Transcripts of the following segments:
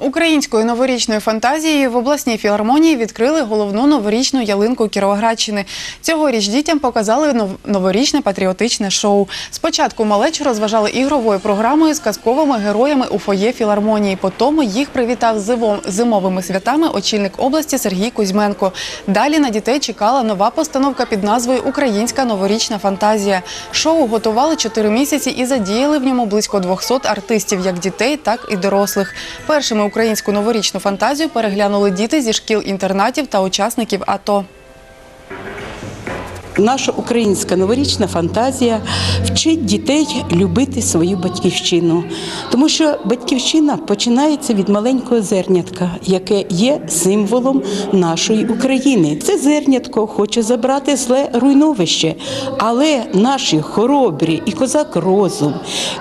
Українською новорічною фантазією в обласній філармонії відкрили головну новорічну ялинку Кіровоградщини. Цьогоріч дітям показали новорічне патріотичне шоу. Спочатку малечу розважали ігровою програмою з казковими героями у фоє філармонії. Потім їх привітав зимовими святами очільник області Сергій Кузьменко. Далі на дітей чекала нова постановка під назвою Українська новорічна фантазія. Шоу готували 4 місяці і задіяли в ньому близько 200 артистів, як дітей, так і дорослих. Першими українську новорічну фантазію переглянули діти зі шкіл-інтернатів та учасників АТО. Наша українська новорічна фантазія вчить дітей любити свою батьківщину, тому що батьківщина починається від маленького зернятка, яке є символом нашої України. Це зернятко хоче забрати зле руйновище, але наші хоробрі і козак Розум,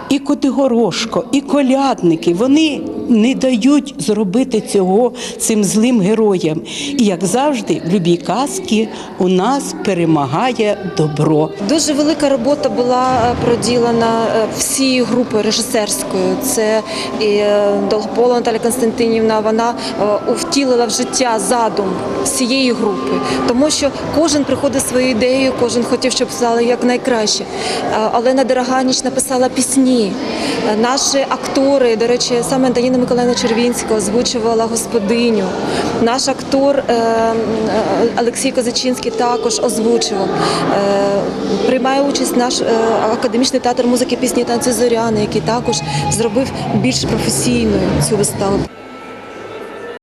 і Котигорошко, і колядники вони не дають зробити цього цим злим героям. І як завжди, в любій казці у нас перемагає добро. Дуже велика робота була е, проділена е, всією групою режисерською. Це і е, Долгопола Наталя Константинівна. Вона втілила в життя задум всієї групи, тому що кожен приходив своєю ідеєю, кожен хотів, щоб стало як найкраще. Олена Дороганіч написала пісні. Наші актори, до речі, саме Антоніна Миколаївна Червінська озвучувала господиню. Наш актор е, е, Олексій Козачинський також озвучував. Е, Приймає участь наш академічний театр музики пісні танці зоряни, який також зробив більш професійною цю виставу.